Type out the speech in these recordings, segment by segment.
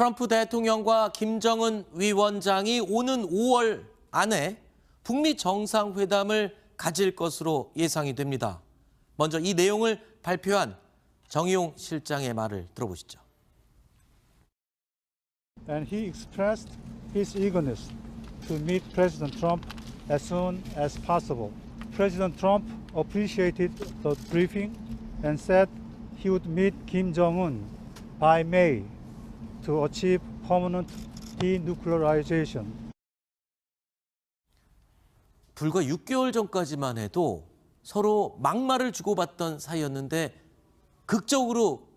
트럼프 대통령과 김정은 위원장이 오는 5월 안에 북미 정상회담을 가질 것으로 예상이 됩니다. 먼저 이 내용을 발표한 정의용 실장의 말을 들어보시죠. and he expressed his eagerness to meet President Trump as soon as possible. President Trump appreciated the briefing and said he would meet Kim Jong un by May to achieve permanent denuclearization. 불과 6개월 전까지만 해도 서로 막말을 주고받던 사이였는데 극적으로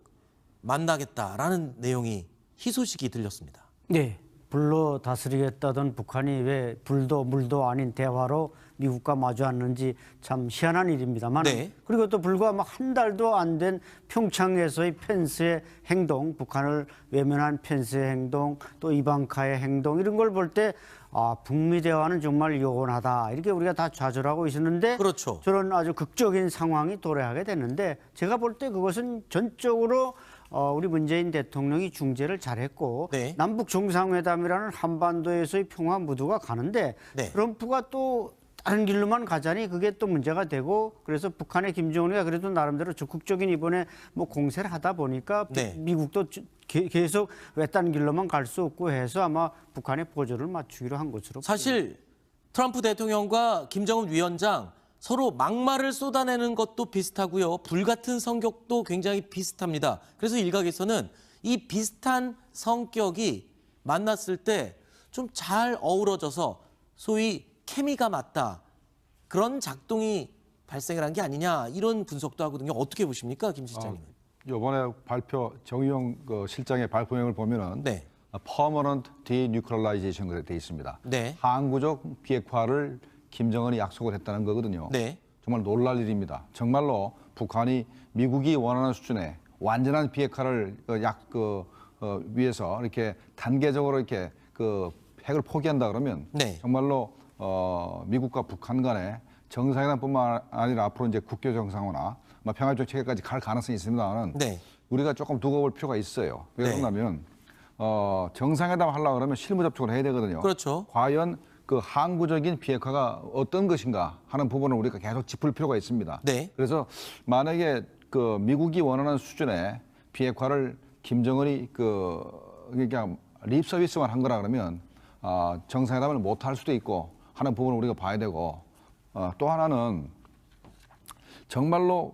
만나겠다라는 내용이 희소식이 들렸습니다. 네. 불로 다스리겠다던 북한이 왜 불도 물도 아닌 대화로 미국과 마주하는지 참 희한한 일입니다만 네. 그리고 또 불과 뭐한 달도 안 된 평창에서의 펜스의 행동 북한을 외면한 펜스의 행동 또 이방카의 행동 이런 걸 볼 때 아, 북미 대화는 정말 요원하다 이렇게 우리가 다 좌절하고 있었는데 그렇죠. 저런 아주 극적인 상황이 도래하게 됐는데 제가 볼 때 그것은 전적으로 어, 우리 문재인 대통령이 중재를 잘했고 네. 남북 정상회담이라는 한반도에서의 평화 무드가 가는데 네. 트럼프가 또 다른 길로만 가자니 그게 또 문제가 되고 그래서 북한의 김정은이가 그래도 나름대로 적극적인 이번에 뭐 공세를 하다 보니까 네. 미국도 계속 외딴 길로만 갈 수 없고 해서 아마 북한의 보조를 맞추기로 한 것으로 사실 트럼프 대통령과 김정은 위원장 서로 막말을 쏟아내는 것도 비슷하고요. 불같은 성격도 굉장히 비슷합니다. 그래서 일각에서는 이 비슷한 성격이 만났을 때 좀 잘 어우러져서 소위 케미가 맞다. 그런 작동이 발생을 한 게 아니냐 이런 분석도 하거든요. 어떻게 보십니까, 김 실장님은? 이번에 발표 정의용 그 실장의 발표명을 보면은 네. 퍼머넌트 디뉴클라이제이션 돼 있습니다. 네. 항구적 비핵화를 김정은이 약속을 했다는 거거든요. 네. 정말 놀랄 일입니다. 정말로 북한이 미국이 원하는 수준의 완전한 비핵화를 그 약, 그, 어, 위해서 이렇게 단계적으로 이렇게 그 핵을 포기한다 그러면 네. 정말로 어, 미국과 북한 간에 정상회담뿐만 아니라 앞으로 이제 국교 정상화나 뭐 평화적 체계까지 갈 가능성이 있습니다만 네. 우리가 조금 두고 볼 필요가 있어요. 왜 네. 그러냐면 어, 정상회담 하려고 그러면 실무 접촉을 해야 되거든요. 그렇죠. 과연 그 항구적인 비핵화가 어떤 것인가 하는 부분을 우리가 계속 짚을 필요가 있습니다. 네. 그래서 만약에 그 미국이 원하는 수준의 비핵화를 김정은이 그 그러니까 립 서비스만 한 거라 그러면 아, 정상회담을 못 할 수도 있고 하는 부분을 우리가 봐야 되고 어, 또 하나는 정말로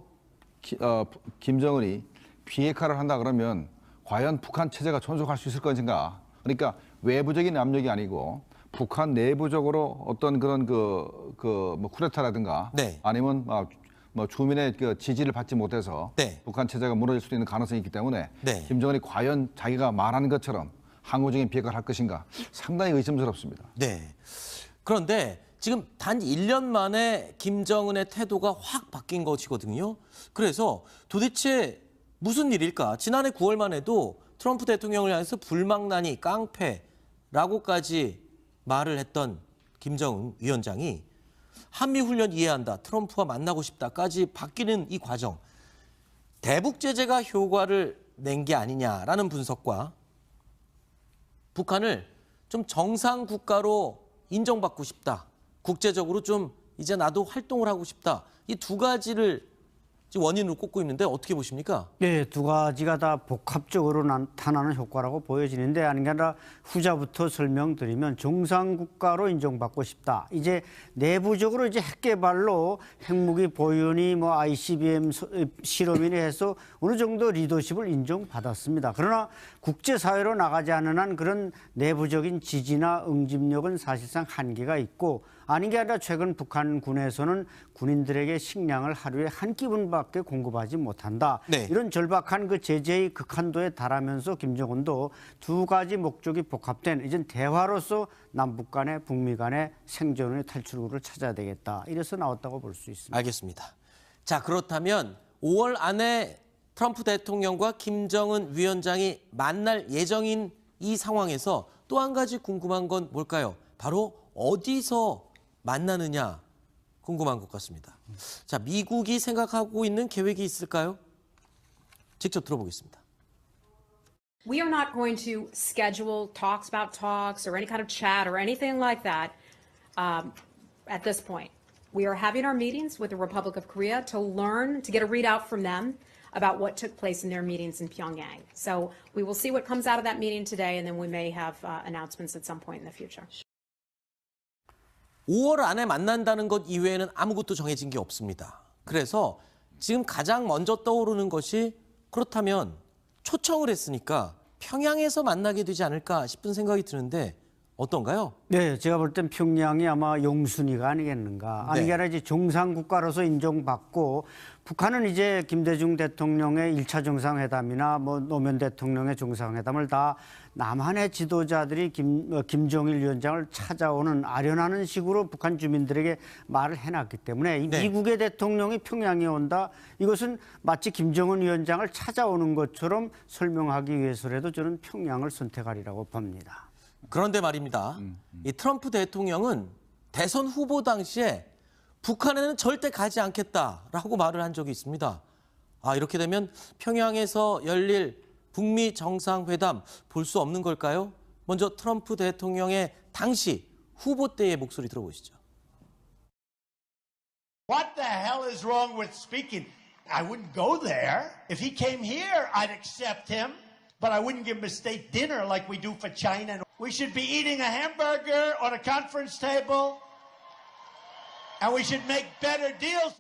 기- 어, 김정은이 비핵화를 한다 그러면 과연 북한 체제가 존속할 수 있을 것인가? 그러니까 외부적인 압력이 아니고 북한 내부적으로 어떤 그런 그, 그, 뭐, 쿠데타라든가 네. 아니면 뭐, 뭐 주민의 그 지지를 받지 못해서 네. 북한 체제가 무너질 수도 있는 가능성이 있기 때문에 네. 김정은이 과연 자기가 말한 것처럼 항구적인 비핵화를 할 것인가 상당히 의심스럽습니다. 네. 그런데 지금 단 1년 만에 김정은의 태도가 확 바뀐 것이거든요. 그래서 도대체 무슨 일일까? 지난해 9월만 해도 트럼프 대통령을 향해서 불망나니 깡패라고까지 말을 했던 김정은 위원장이 한미 훈련 이해한다. 트럼프와 만나고 싶다까지 바뀌는 이 과정. 대북 제재가 효과를 낸 게 아니냐라는 분석과 북한을 좀 정상 국가로 인정받고 싶다. 국제적으로 좀 이제 나도 활동을 하고 싶다. 이 두 가지를 지금 원인으로 꼽고 있는데 어떻게 보십니까? 네, 두 가지가 다 복합적으로 나타나는 효과라고 보여지는데 아닌 게 아니라 후자부터 설명드리면 정상 국가로 인정받고 싶다. 이제 내부적으로 이제 핵 개발로 핵무기 보유니 뭐 ICBM 서- 실험이니 해서 어느 정도 리더십을 인정받았습니다. 그러나 국제사회로 나가지 않는 한 그런 내부적인 지지나 응집력은 사실상 한계가 있고 아닌 게 아니라 최근 북한군에서는 군인들에게 식량을 하루에 한 끼분밖에 공급하지 못한다. 네. 이런 절박한 그 제재의 극한도에 달하면서 김정은도 두 가지 목적이 복합된 이젠 대화로서 남북 간의 북미 간의 생존의 탈출구를 찾아야 되겠다. 이래서 나왔다고 볼 수 있습니다. 알겠습니다. 자, 그렇다면 5월 안에 트럼프 대통령과 김정은 위원장이 만날 예정인 이 상황에서 또 한 가지 궁금한 건 뭘까요? 바로 어디서 만나느냐 궁금한 것 같습니다. 자, 미국이 생각하고 있는 계획이 있을까요? 직접 들어보겠습니다. We are not going to schedule talks about talks or any kind of chat or anything like that um, at this point. We are having our meetings with the Republic of Korea to learn, to get a readout from them about what took place in their meetings in Pyongyang. So we will see what comes out of that meeting today, and then we may have uh, announcements at some point in the future. 5월 안에 만난다는 것 이외에는 아무것도 정해진 게 없습니다. 그래서 지금 가장 먼저 떠오르는 것이 그렇다면 초청을 했으니까 평양에서 만나게 되지 않을까 싶은 생각이 드는데 어떤가요? 네, 제가 볼 땐 평양이 아마 용순이가 아니겠는가. 아니 네. 게 아니라 정상 국가로서 인정받고 북한은 이제 김대중 대통령의 일차 정상회담이나 뭐 노무현 대통령의 정상회담을 다 남한의 지도자들이 김, 어, 김정일 위원장을 찾아오는 아련하는 식으로 북한 주민들에게 말을 해놨기 때문에 이 네. 미국의 대통령이 평양에 온다 이것은 마치 김정은 위원장을 찾아오는 것처럼 설명하기 위해서라도 저는 평양을 선택하리라고 봅니다. 그런데 말입니다. 이 트럼프 대통령은 대선 후보 당시에 북한에는 절대 가지 않겠다라고 말을 한 적이 있습니다. 아, 이렇게 되면 평양에서 열릴 북미 정상회담 볼 수 없는 걸까요? 먼저 트럼프 대통령의 당시 후보 때의 목소리 들어보시죠. What the hell is wrong with speaking? I wouldn't go there. If he came here, I'd accept him, but I wouldn't give him a state dinner like we do for China. We should be eating a hamburger on a conference table, and we should make better deals.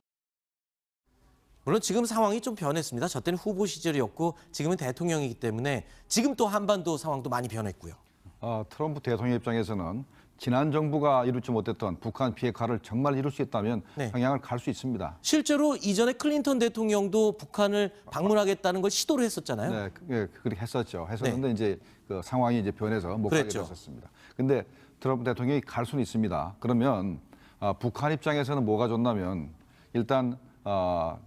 물론 지금 상황이 좀 변했습니다. 저 때는 후보 시절이었고 지금은 대통령이기 때문에 지금 또 한반도 상황도 많이 변했고요. 어, 트럼프 대통령 입장에서는 지난 정부가 이루지 못했던 북한 비핵화를 정말 이룰 수 있다면 네. 평양을 갈 수 있습니다. 실제로 이전에 클린턴 대통령도 북한을 방문하겠다는 걸 시도를 했었잖아요. 네, 그- 예, 그렇게 했었죠. 했었는데 이제 그 상황이 이제 변해서 못 가게 그랬죠. 됐었습니다. 근데 트럼프 대통령이 갈 수는 있습니다. 그러면 아, 북한 입장에서는 뭐가 좋냐면 일단 아,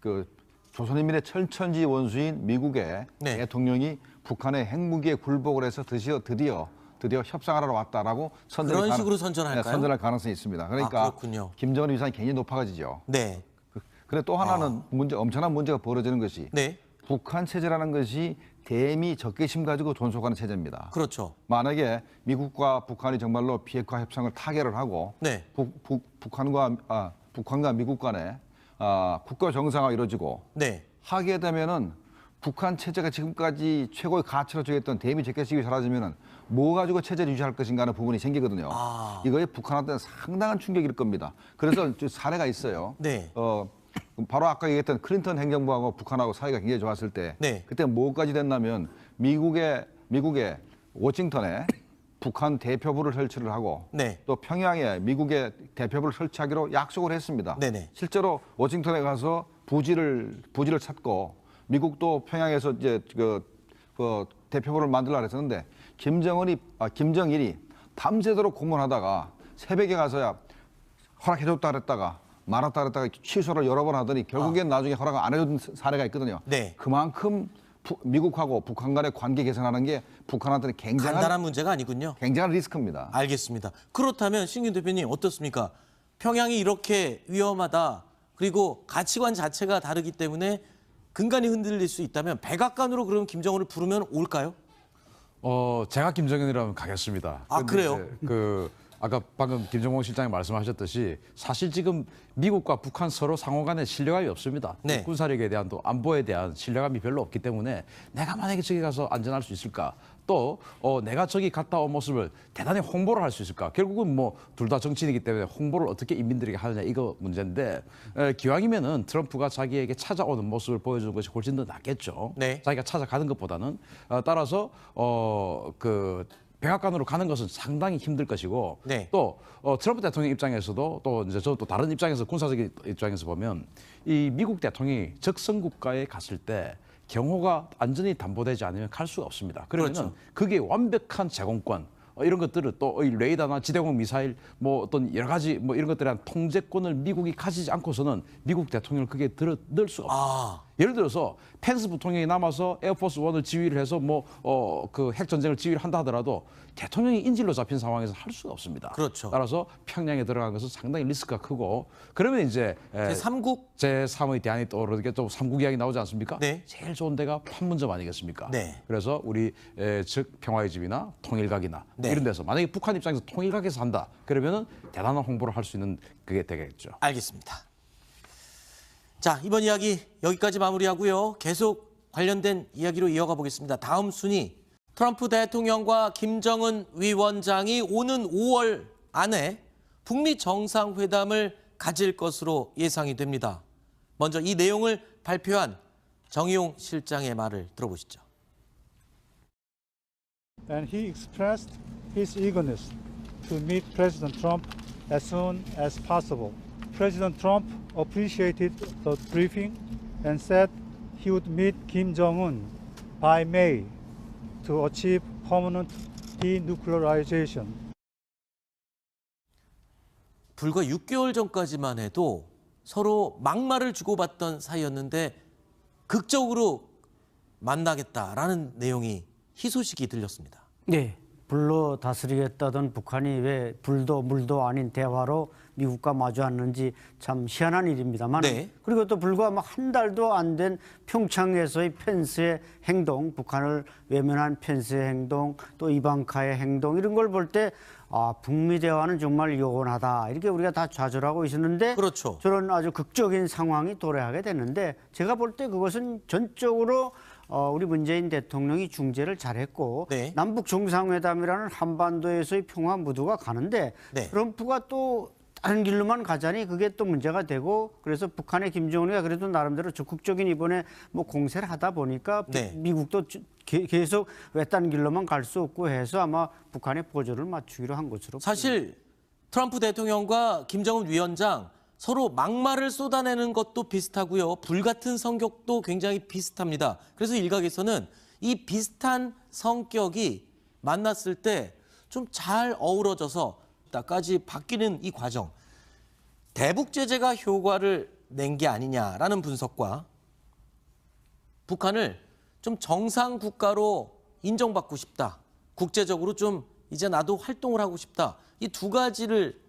그 조선인민의 철천지 원수인 미국의 네. 대통령이 북한의 핵무기에 굴복을 해서 드디어 드디어 드디어 협상하러 왔다라고 선전할 그런 가능- 식으로 선전할까요? 네, 선전할 가능성이 있습니다. 그러니까 아, 그렇군요. 김정은 위상이 굉장히 높아지죠. 네. 그- 근데 또 하나는 문제 엄청난 문제가 벌어지는 것이 아. 네. 북한 체제라는 것이 대미 적개심 가지고 존속하는 체제입니다. 그렇죠. 만약에 미국과 북한이 정말로 비핵화 협상을 타결을 하고 네. 북, 북, 북한과 아, 북한과 미국 간에 아, 국가 정상화 이루어지고 네. 하게 되면은 북한 체제가 지금까지 최고의 가치로 저기했던 대미 적개심이 사라지면은 뭐 가지고 체제를 유지할 것인가 하는 부분이 생기거든요. 아. 이거에 북한한테는 상당한 충격일 겁니다. 그래서 저 사례가 있어요. 네. 어, 바로 아까 얘기했던 클린턴 행정부하고 북한하고 사이가 굉장히 좋았을 때 네. 그때 뭐까지 됐냐면 미국의 미국의 워싱턴에 북한 대표부를 설치를 하고 네. 또 평양에 미국의 대표부를 설치하기로 약속을 했습니다. 네네. 실제로 워싱턴에 가서 부지를 부지를 찾고 미국도 평양에서 이제 그, 그 대표부를 만들라 그랬었는데 김정은이 아, 김정일이 밤새도록 공문하다가 새벽에 가서야 허락해줬다 그랬다가 말았다 그랬다가 취소를 여러 번 하더니 결국엔 나중에 허락 안 해준 사례가 있거든요. 아. 네. 그만큼 부- 미국하고 북한 간의 관계 개선하는 게 북한한테는 굉장한 간단한 문제가 아니군요. 굉장한 리스크입니다. 알겠습니다. 그렇다면 신균 대표님 어떻습니까? 평양이 이렇게 위험하다. 그리고 가치관 자체가 다르기 때문에 근간이 흔들릴 수 있다면 백악관으로 그러면 김정은을 부르면 올까요? 어, 제가 김정은이라면 가겠습니다. 아, 그래요? 그 아까 방금 김정호 실장이 말씀하셨듯이 사실 지금 미국과 북한 서로 상호 간에 신뢰감이 없습니다. 네. 군사력에 대한 또 안보에 대한 신뢰감이 별로 없기 때문에 내가 만약에 저기 가서 안전할 수 있을까? 또 어, 내가 저기 갔다 온 모습을 대단히 홍보를 할 수 있을까? 결국은 뭐 둘 다 정치인이기 때문에 홍보를 어떻게 인민들에게 하느냐 이거 문제인데 에, 기왕이면은 트럼프가 자기에게 찾아오는 모습을 보여주는 것이 훨씬 더 낫겠죠. 네. 자기가 찾아가는 것보다는 어, 따라서 어그 백악관으로 가는 것은 상당히 힘들 것이고 네. 또 어, 트럼프 대통령 입장에서도 또 이제 저 또 다른 입장에서 군사적 입장에서 보면 이 미국 대통령이 적성 국가에 갔을 때 경호가 안전이 담보되지 않으면 갈 수가 없습니다. 그러면 그렇죠. 은 그게 완벽한 제공권 어, 이런 것들을 또이 레이더나 지대공 미사일 뭐 어떤 여러 가지 뭐 이런 것들에 대한 통제권을 미국이 가지지 않고서는 미국 대통령을 그게 들어 넣을 수가 없습니다. 아, 예를 들어서 펜스 부통령이 남아서 에어포스 원을 지휘를 해서 뭐 어 그 핵 전쟁을 지휘를 한다 하더라도 대통령이 인질로 잡힌 상황에서 할 수가 없습니다. 그렇죠. 따라서 평양에 들어간 것은 상당히 리스크가 크고 그러면 이제 에, 제 3국 제 3의 대안이 떠오르게 또 삼국 이야기 나오지 않습니까? 네. 제일 좋은 데가 판문점 아니겠습니까? 네. 그래서 우리 에, 즉 평화의 집이나 통일각이나 네. 이런 데서 만약에 북한 입장에서 통일각에서 한다 그러면은 대단한 홍보를 할 수 있는 그게 되겠죠. 알겠습니다. 자, 이번 이야기 여기까지 마무리하고요. 계속 관련된 이야기로 이어가 보겠습니다. 다음 순위 트럼프 대통령과 김정은 위원장이 오는 5월 안에 북미 정상회담을 가질 것으로 예상이 됩니다. 먼저 이 내용을 발표한 정의용 실장의 말을 들어보시죠. and he expressed his eagerness to meet President Trump as soon as possible. President Trump appreciated the briefing and said he would meet Kim Jong un by May to achieve permanent denuclearization. 불과 6개월 전까지만 해도 서로 막말을 주고받던 사이였는데 극적으로 만나겠다라는 내용이 희소식이 들렸습니다. 네. 불로 다스리겠다던 북한이 왜 불도 물도 아닌 대화로 미국과 마주했는지 참 희한한 일입니다만 네. 그리고 또 불과 막한 달도 안 된 평창에서의 펜스의 행동, 북한을 외면한 펜스의 행동, 또 이방카의 행동 이런 걸 볼때 아, 북미 대화는 정말 요원하다 이렇게 우리가 다 좌절하고 있었는데 그렇죠. 저런 아주 극적인 상황이 도래하게 됐는데 제가 볼 때 그것은 전적으로 어, 우리 문재인 대통령이 중재를 잘했고 네. 남북 정상회담이라는 한반도에서의 평화 무드가 가는데 네. 트럼프가 또 다른 길로만 가자니 그게 또 문제가 되고 그래서 북한의 김정은이가 그래도 나름대로 적극적인 이번에 뭐 공세를 하다 보니까 네. 미국도 계속 외딴 길로만 갈 수 없고 해서 아마 북한의 보조를 맞추기로 한 것으로 사실 트럼프 대통령과 김정은 위원장 서로 막말을 쏟아내는 것도 비슷하고요. 불같은 성격도 굉장히 비슷합니다. 그래서 일각에서는 이 비슷한 성격이 만났을 때 좀 잘 어우러져서 까지 바뀌는 이 과정. 대북 제재가 효과를 낸 게 아니냐라는 분석과 북한을 좀 정상 국가로 인정받고 싶다. 국제적으로 좀 이제 나도 활동을 하고 싶다. 이 두 가지를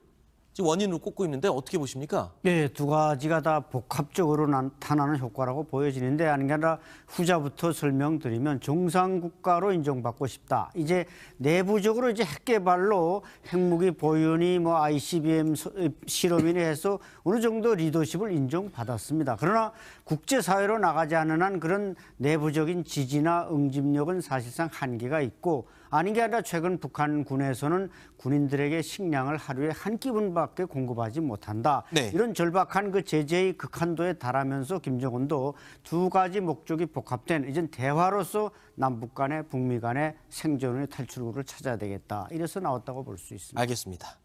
원인으로 꼽고 있는데 어떻게 보십니까? 네, 두 가지가 다 복합적으로 나타나는 효과라고 보여지는데 아닌 게 아니라 후자부터 설명드리면 정상 국가로 인정받고 싶다. 이제 내부적으로 이제 핵 개발로 핵무기 보유니 뭐 ICBM 서- 실험이니 해서 어느 정도 리더십을 인정받았습니다. 그러나 국제 사회로 나가지 않는 한 그런 내부적인 지지나 응집력은 사실상 한계가 있고 아닌 게 아니라 최근 북한 군에서는 군인들에게 식량을 하루에 한 끼분밖에 공급하지 못한다. 네. 이런 절박한 그 제재의 극한도에 달하면서 김정은도 두 가지 목적이 복합된 이젠 대화로서 남북 간의 북미 간의 생존의 탈출구를 찾아야 되겠다. 이래서 나왔다고 볼 수 있습니다. 알겠습니다.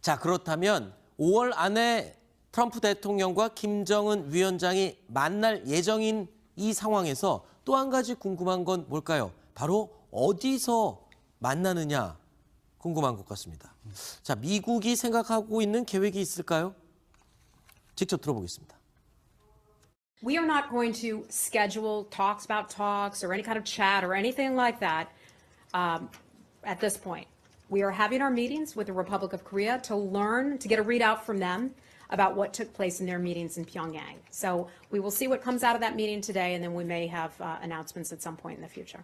자, 그렇다면 5월 안에 트럼프 대통령과 김정은 위원장이 만날 예정인 이 상황에서 또 한 가지 궁금한 건 뭘까요? 바로 어디서 만나느냐 궁금한 것 같습니다. 자, 미국이 생각하고 있는 계획이 있을까요? 직접 들어보겠습니다. We are not going to schedule talks about talks or any kind of chat or anything like that um, at this point. We are having our meetings with the Republic of Korea to learn, to get a readout from them about what took place in their meetings in Pyongyang. So we will see what comes out of that meeting today, and then we may have uh, announcements at some point in the future.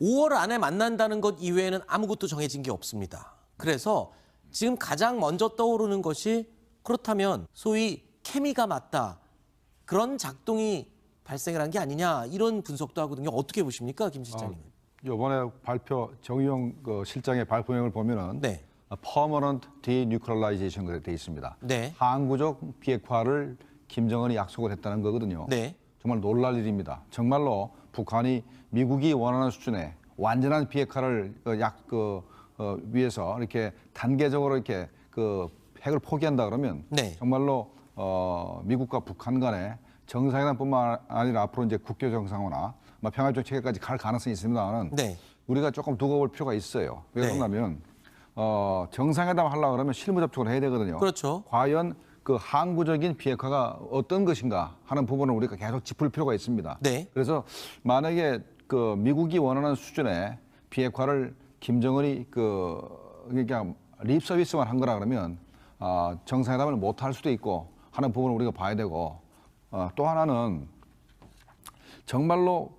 5월 안에 만난다는 것 이외에는 아무것도 정해진 게 없습니다. 그래서 지금 가장 먼저 떠오르는 것이 그렇다면 소위 케미가 맞다. 그런 작동이 발생을 한 게 아니냐 이런 분석도 하거든요. 어떻게 보십니까, 김 실장님? 이번에 발표 정의용 그 실장의 발표명을 보면은 네. permanent denuclearization 그렇게 돼 있습니다. 네. 항구적 비핵화를 김정은이 약속을 했다는 거거든요. 네. 정말 놀랄 일입니다. 정말로 북한이 미국이 원하는 수준의 완전한 비핵화를 어, 약, 그, 어, 위해서 이렇게 단계적으로 이렇게 그 핵을 포기한다 그러면 네. 정말로 어, 미국과 북한 간에 정상회담뿐만 아니라 앞으로 이제 국교 정상화나 뭐 평화적 체계까지 갈 가능성이 있습니다만 네. 우리가 조금 두고 볼 필요가 있어요. 왜 네. 그러냐면 어, 정상회담 하려고 그러면 실무 접촉을 해야 되거든요. 그렇죠. 과연 그 항구적인 비핵화가 어떤 것인가 하는 부분을 우리가 계속 짚을 필요가 있습니다. 네. 그래서 만약에 그 미국이 원하는 수준의 비핵화를 김정은이 그 그러니까 립 서비스만 한 거라 그러면 아, 정상회담을 못 할 수도 있고 하는 부분을 우리가 봐야 되고 어, 또 하나는 정말로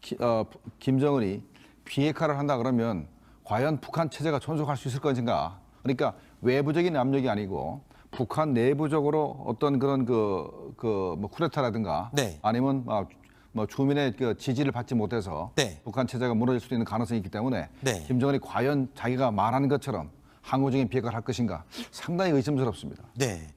기- 어, 김정은이 비핵화를 한다 그러면 과연 북한 체제가 존속할 수 있을 것인가? 그러니까 외부적인 압력이 아니고 북한 내부적으로 어떤 그런 그, 그 뭐 쿠데타라든가 네. 아니면 뭐, 뭐 주민의 그 지지를 받지 못해서 네. 북한 체제가 무너질 수도 있는 가능성이 있기 때문에 네. 김정은이 과연 자기가 말하는 것처럼 항구적인 비핵화를 할 것인가 상당히 의심스럽습니다. 네.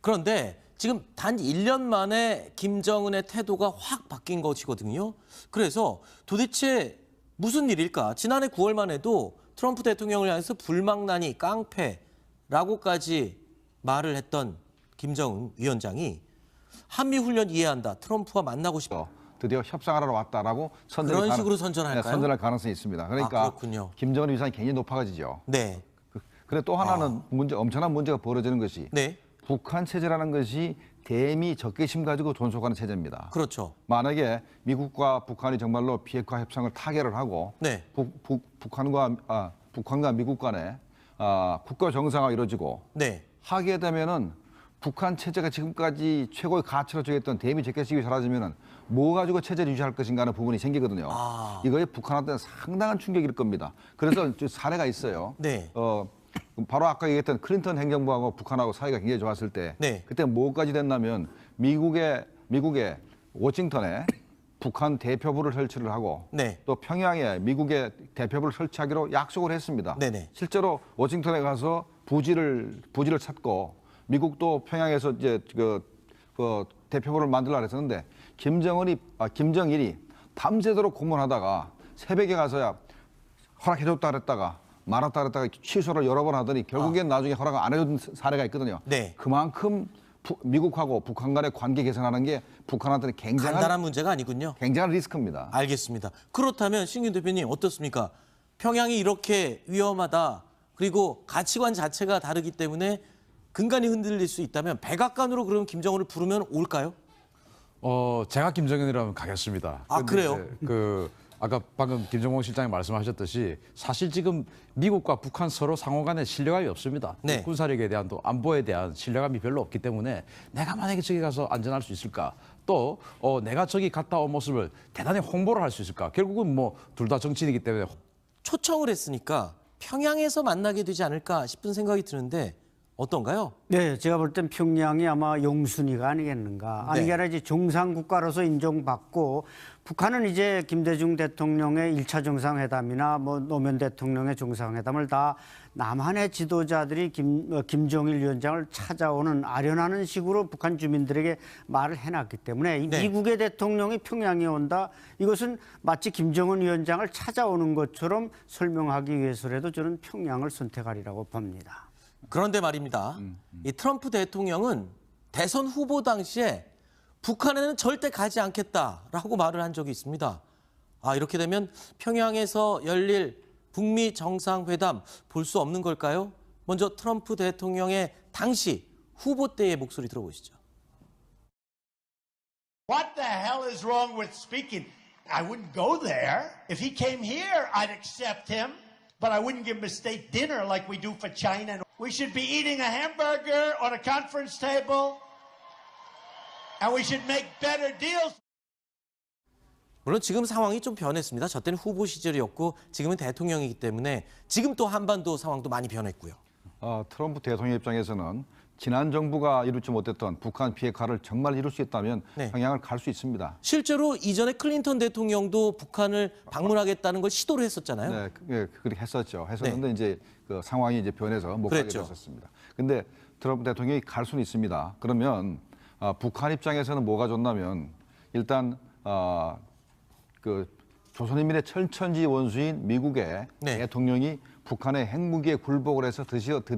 그런데 지금 단 1년 만에 김정은의 태도가 확 바뀐 것이거든요. 그래서 도대체 무슨 일일까? 지난해 9월만 해도 트럼프 대통령을 향해서 불망나니 깡패라고까지 말을 했던 김정은 위원장이 한미 훈련 이해한다. 트럼프와 만나고. 또 드디어 협상하러 왔다라고 선전할 그런 가능- 식으로 선전할까요? 네, 선전할 가능성이 있습니다. 그러니까 아. 김정은 위상이 굉장히 높아지죠. 네. 그래 또 하나는 문제 엄청난 문제가 벌어지는 것이 네. 북한 체제라는 것이 대미 적개심 가지고 존속하는 체제입니다. 그렇죠. 만약에 미국과 북한이 정말로 비핵화 협상을 타결을 하고 네. 북, 북, 북한과 아, 북한과 미국 간에 아, 국가 정상화가 이루어지고 네. 하게 되면은 북한 체제가 지금까지 최고의 가치로 정했던 대미 적개심이 사라지면은 뭐 가지고 체제를 유지할 것인가 하는 부분이 생기거든요. 아. 이거에 북한한테는 상당한 충격일 겁니다. 그래서 저 사례가 있어요. 네. 어, 바로 아까 얘기했던 클린턴 행정부하고 북한하고 사이가 굉장히 좋았을 때 네. 그때 뭐까지 됐냐면 미국의 미국의 워싱턴에 북한 대표부를 설치를 하고 네. 또 평양에 미국의 대표부를 설치하기로 약속을 했습니다. 네네. 실제로 워싱턴에 가서 부지를 부지를 찾고 미국도 평양에서 이제 그, 그 대표부를 만들라 그랬었는데 김정은이 아, 김정일이 밤새도록 고문하다가 새벽에 가서야 허락해줬다 그랬다가 말았다 그랬다가 취소를 여러 번 하더니 결국엔 나중에 허락 안 해준 사례가 있거든요. 아. 네. 그만큼 부- 미국하고 북한 간의 관계 개선하는 게 북한한테는 굉장한 간단한 문제가 아니군요. 굉장한 리스크입니다. 알겠습니다. 그렇다면 신균 대표님 어떻습니까? 평양이 이렇게 위험하다. 그리고 가치관 자체가 다르기 때문에 근간이 흔들릴 수 있다면 백악관으로 그러면 김정은을 부르면 올까요? 어, 제가 김정은이라면 가겠습니다. 아, 그래요? 그 아까 방금 김정봉 실장이 말씀하셨듯이 사실 지금 미국과 북한 서로 상호 간에 신뢰감이 없습니다. 네. 군사력에 대한 또 안보에 대한 신뢰감이 별로 없기 때문에 내가 만약에 저기 가서 안전할 수 있을까? 또 어, 내가 저기 갔다 온 모습을 대단히 홍보를 할 수 있을까? 결국은 뭐 둘 다 정치인이기 때문에 초청을 했으니까 평양에서 만나게 되지 않을까 싶은 생각이 드는데 어떤가요? 네, 제가 볼 땐 평양이 아마 용순이가 아니겠는가. 아니 네. 게 아니라 이제 정상국가로서 인정받고 북한은 이제 김대중 대통령의 일차 정상회담이나 뭐 노무현 대통령의 정상회담을 다 남한의 지도자들이 김, 어, 김정일 위원장을 찾아오는 아련하는 식으로 북한 주민들에게 말을 해놨기 때문에 이 네. 미국의 대통령이 평양에 온다 이것은 마치 김정은 위원장을 찾아오는 것처럼 설명하기 위해서라도 저는 평양을 선택하리라고 봅니다. 그런데 말입니다. 이 트럼프 대통령은 대선 후보 당시에 북한에는 절대 가지 않겠다라고 말을 한 적이 있습니다. 아, 이렇게 되면 평양에서 열릴 북미 정상회담 볼 수 없는 걸까요? 먼저 트럼프 대통령의 당시 후보 때의 목소리 들어보시죠. What the hell is wrong with speaking? I wouldn't go there. If he came here, I'd accept him, but I wouldn't give him a state dinner like we do for China. We should be eating a hamburger on a conference table, and we should make better deals. 물론 지금 상황이 좀 변했습니다. 저 때는 후보 시절이었고 지금은 대통령이기 때문에 지금 또 한반도 상황도 많이 변했고요. 어, 트럼프 대통령 입장에서는 지난 정부가 이루지 못했던 북한 비핵화를 정말 이룰 수 있다면 네. 평양을 갈 수 있습니다. 실제로 이전에 클린턴 대통령도 북한을 방문하겠다는 걸 시도를 했었잖아요. 네, 그- 예, 그렇게 했었죠. 했었는데 이제 그 상황이 이제 변해서 못 그랬죠. 가게 됐었습니다. 근데 트럼프 대통령이 갈 수는 있습니다. 그러면 아, 북한 입장에서는 뭐가 좋냐면 일단 아, 그 조선인민의 철천지 원수인 미국의 네. 대통령이 북한의 핵무기에 굴복을 해서 드디어 드디어